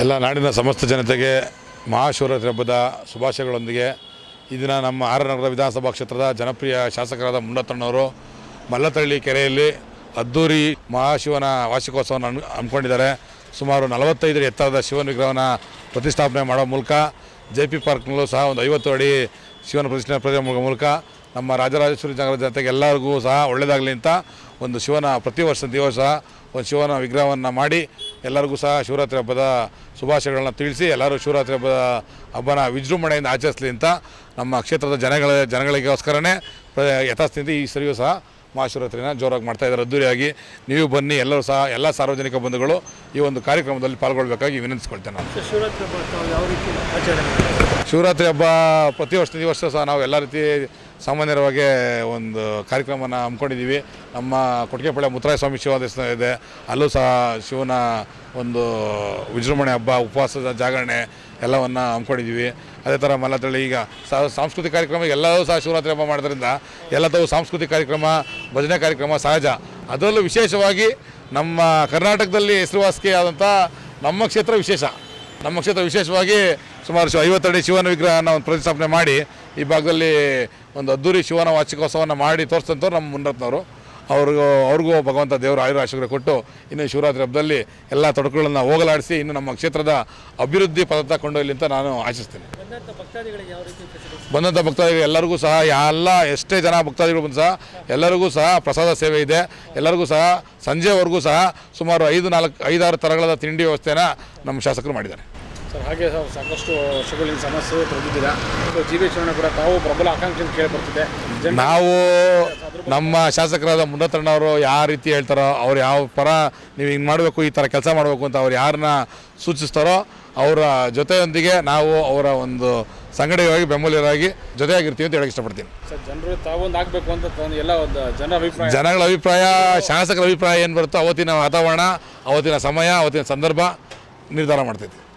ಎಲ್ಲ ನಾಡಿನ ಸಮಸ್ತ ಜನತೆಗೆ ಮಹಾಶಿವರಾತ್ರಿ ಹಬ್ಬದ ಶುಭಾಶಯಗಳೊಂದಿಗೆ ಈ ದಿನ ನಮ್ಮ ಆರನಗರ ವಿಧಾನಸಭಾ ಕ್ಷೇತ್ರದ ಜನಪ್ರಿಯ ಶಾಸಕರಾದ ಮುನ್ನತ್ತಣ್ಣವರು ಮಲ್ಲತಳ್ಳಿ ಕೆರೆಯಲ್ಲಿ ಅದ್ದೂರಿ ಮಹಾಶಿವನ ವಾರ್ಷಿಕೋತ್ಸವವನ್ನು ಅನ್ ಅಂದ್ಕೊಂಡಿದ್ದಾರೆ ಸುಮಾರು ನಲವತ್ತೈದರ ಎತ್ತರದ ಶಿವನ ವಿಗ್ರಹವನ್ನು ಪ್ರತಿಷ್ಠಾಪನೆ ಮಾಡೋ ಮೂಲಕ ಜೆ ಪಿ ಪಾರ್ಕ್ನಲ್ಲೂ ಸಹ ಒಂದು ಐವತ್ತು ಅಡಿ ಶಿವನ ಪ್ರತಿಷ್ಠಾಪನೆ ಮಾಡೋ ಮೂಲಕ ನಮ್ಮ ರಾಜರಾಜೇಶ್ವರಿ ನಗರದ ಜನತೆಗೆ ಎಲ್ಲರಿಗೂ ಸಹ ಒಳ್ಳೆಯದಾಗಲಿ ಅಂತ ಒಂದು ಶಿವನ ಪ್ರತಿ ವರ್ಷ ದಿವಸ ಒಂದು ಶಿವನ ವಿಗ್ರಹವನ್ನು ಮಾಡಿ ಎಲ್ಲರಿಗೂ ಸಹ ಶಿವರಾತ್ರಿ ಹಬ್ಬದ ಶುಭಾಶಯಗಳನ್ನು ತಿಳಿಸಿ ಎಲ್ಲರೂ ಶಿವರಾತ್ರಿ ಹಬ್ಬದ ಹಬ್ಬನ ವಿಜೃಂಭಣೆಯಿಂದ ಆಚರಿಸಲಿ ಅಂತ ನಮ್ಮ ಕ್ಷೇತ್ರದ ಜನಗಳ ಜನಗಳಿಗೋಸ್ಕರನೇ ಯಥಾಸ್ಥಿತಿ ಈ ಸರಿಯೂ ಸಹ ಮಹಾಶಿವರಾತ್ರಿನ ಜೋರಾಗಿ ಮಾಡ್ತಾ ಇದ್ದಾರೆ. ಅದ್ದೂರಿಯಾಗಿ ನೀವು ಬನ್ನಿ ಎಲ್ಲರೂ ಸಹ ಎಲ್ಲ ಸಾರ್ವಜನಿಕ ಬಂಧುಗಳು ಈ ಒಂದು ಕಾರ್ಯಕ್ರಮದಲ್ಲಿ ಪಾಲ್ಗೊಳ್ಬೇಕಾಗಿ ವಿನಂತಿಸ್ಕೊಳ್ತೇನೆ ನಾನು. ಶಿವರಾತ್ರಿ ಹಬ್ಬ ತಾವು ಯಾವ ರೀತಿ ಆಚರಣೆ ಮಾಡ್ತೀರಾ? ಹಬ್ಬ ಪ್ರತಿ ವರ್ಷ ಈ ವರ್ಷ ಸಹ ನಾವು ಎಲ್ಲ ರೀತಿ ಸಾಮಾನ್ಯವಾಗಿ ಒಂದು ಕಾರ್ಯಕ್ರಮನ ಹಮ್ಮಿಕೊಂಡಿದ್ದೀವಿ. ನಮ್ಮ ಕೊಟ್ಟಿಗೆಪಾಳ್ಯ ಮುತ್ತರಾಯ ಸ್ವಾಮಿ ಶಿವ ದೇವಸ್ಥಾನ ಇದೆ. ಅಲ್ಲೂ ಸಹ ಶಿವನ ಒಂದು ವಿಜೃಂಭಣೆ ಹಬ್ಬ ಉಪವಾಸದ ಜಾಗರಣೆ ಎಲ್ಲವನ್ನು ಹಮ್ಮಿಕೊಂಡಿದ್ದೀವಿ. ಅದೇ ಥರ ಮಲ್ಲತಳ್ಳಿ ಈಗ ಸಾಂಸ್ಕೃತಿಕ ಕಾರ್ಯಕ್ರಮ ಎಲ್ಲವೂ ಸಹ ಶಿವರಾತ್ರಿ ಹಬ್ಬ ಮಾಡೋದ್ರಿಂದ ಎಲ್ಲದೂ ಸಾಂಸ್ಕೃತಿಕ ಕಾರ್ಯಕ್ರಮ, ಭಜನೆ ಕಾರ್ಯಕ್ರಮ ಸಹಜ. ಅದರಲ್ಲೂ ವಿಶೇಷವಾಗಿ ನಮ್ಮ ಕರ್ನಾಟಕದಲ್ಲಿ ಹೆಸರುವಾಸಿಗೆ ಆದಂಥ ನಮ್ಮ ಕ್ಷೇತ್ರ ವಿಶೇಷ. ನಮ್ಮ ಕ್ಷೇತ್ರ ವಿಶೇಷವಾಗಿ ಸುಮಾರು ಐವತ್ತಡಿ ಶಿವನ ವಿಗ್ರಹನ ಒಂದು ಪ್ರತಿಷ್ಠಾಪನೆ ಮಾಡಿ ಈ ಭಾಗದಲ್ಲಿ ಒಂದು ಅದ್ದೂರಿ ಶಿವನ ವಾರ್ಷಿಕೋತ್ಸವವನ್ನು ಮಾಡಿ ತೋರಿಸ್ತಂಥವ್ರು ನಮ್ಮ ಮುನ್ನತ್ನವರು ಅವ್ರಿಗೂ ಅವ್ರಿಗೂ ಭಗವಂತ ದೇವರ ಆಯುರ ಆಶೀರ್ವಾದ ಕೊಟ್ಟು ಇನ್ನು ಶಿವರಾತ್ರಿ ಹಬ್ಬದಲ್ಲಿ ಎಲ್ಲ ತೊಡಕುಗಳನ್ನು ಹೋಗಲಾಡಿಸಿ ಇನ್ನು ನಮ್ಮ ಕ್ಷೇತ್ರದ ಅಭಿವೃದ್ಧಿ ಪದ ಕೊಂಡೊಯ್ಯಲಿ ಅಂತ ನಾನು ಆಶಿಸ್ತೀನಿ. ಬಂದಂಥ ಭಕ್ತಾದಿಗಳು ಎಲ್ಲರಿಗೂ ಸಹ ಎಲ್ಲ ಎಷ್ಟೇ ಜನ ಭಕ್ತಾದಿಗಳು ಬಂದು ಸಹ ಎಲ್ಲರಿಗೂ ಸಹ ಪ್ರಸಾದ ಸೇವೆ ಇದೆ. ಎಲ್ಲರಿಗೂ ಸಹ ಸಂಜೆವರೆಗೂ ಸಹ ಸುಮಾರು ಐದು ನಾಲ್ಕು ಐದಾರು ಥರಗಳ ತಿಂಡಿ ವ್ಯವಸ್ಥೆನ ನಮ್ಮ ಶಾಸಕರು ಮಾಡಿದ್ದಾರೆ. ಸರ್ ಹಾಗೆ ಸರ್ ಸಾಕಷ್ಟು ವರ್ಷಗಳಿಂದ ಸಮಸ್ಯೆ ತೊಡಗಿದ್ದೀರಾ ಜಿ ವಿ ಕೂಡ ತಾವು ಪ್ರಬಲ ಆಕಾಂಕ್ಷೆ ಅಂತ ಕೇಳಿ ಬರ್ತಿದೆ ನಾವು ನಮ್ಮ ಶಾಸಕರಾದ ಮುನ್ನತಣ್ಣವರು ಯಾವ ರೀತಿ ಹೇಳ್ತಾರೋ ಅವ್ರು ಯಾವ ಪರ ನೀವು ಹಿಂಗೆ ಮಾಡಬೇಕು ಈ ಥರ ಕೆಲಸ ಮಾಡಬೇಕು ಅಂತ ಅವ್ರು ಯಾರನ್ನ ಸೂಚಿಸ್ತಾರೋ ಅವರ ಜೊತೆಯೊಂದಿಗೆ ನಾವು ಅವರ ಒಂದು ಸಂಘಟನೆಯಾಗಿ ಬೆಂಬಲಿಗರಾಗಿ ಜೊತೆಯಾಗಿರ್ತೀವಿ ಅಂತ ಹೇಳಕ್ಕೆ ಇಷ್ಟಪಡ್ತೀನಿ. ಸರ್ ಜನರು ತಾವೊಂದು ಆಗಬೇಕು ಅಂತ ಎಲ್ಲ ಒಂದು ಜನರ ಅಭಿಪ್ರಾಯ. ಜನಗಳ ಅಭಿಪ್ರಾಯ ಶಾಸಕರ ಅಭಿಪ್ರಾಯ ಏನು ಬರುತ್ತೋ ಅವತ್ತಿನ ವಾತಾವರಣ ಅವತ್ತಿನ ಸಮಯ ಅವತ್ತಿನ ಸಂದರ್ಭ ನಿರ್ಧಾರ ಮಾಡ್ತೈತಿ.